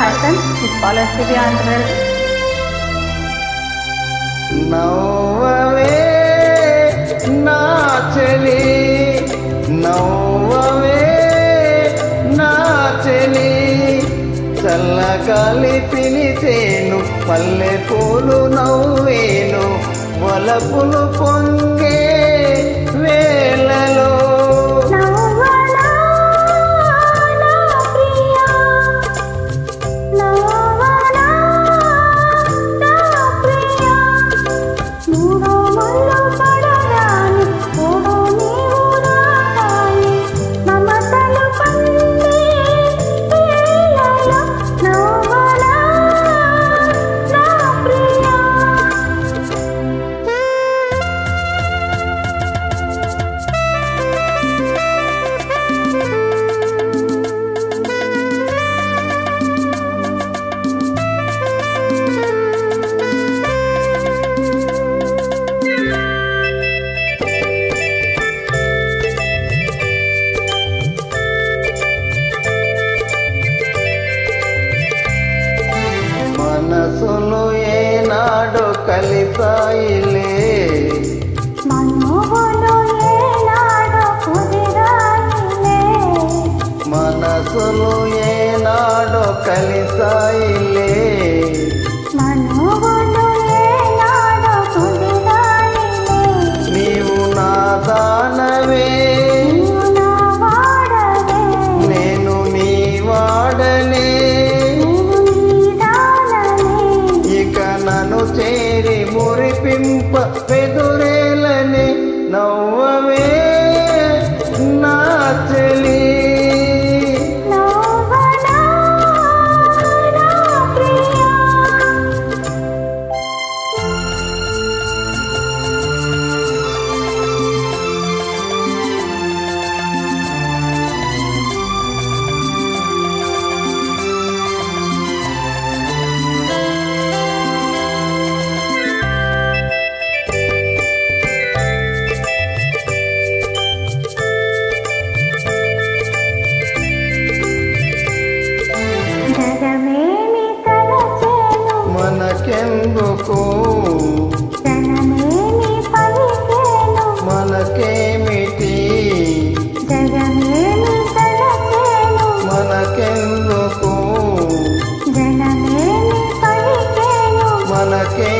Hi friends, this is Paula Stevia and Navave na chali Navave na chali చల్లగాలి పిలిచేను పల్లెటూలు నవ్వేను వలపులు పొంగే వే మనసులు ఏనాడో కలిసాయి మనకో మనకేమిటి? మనకెందుకు? మనకే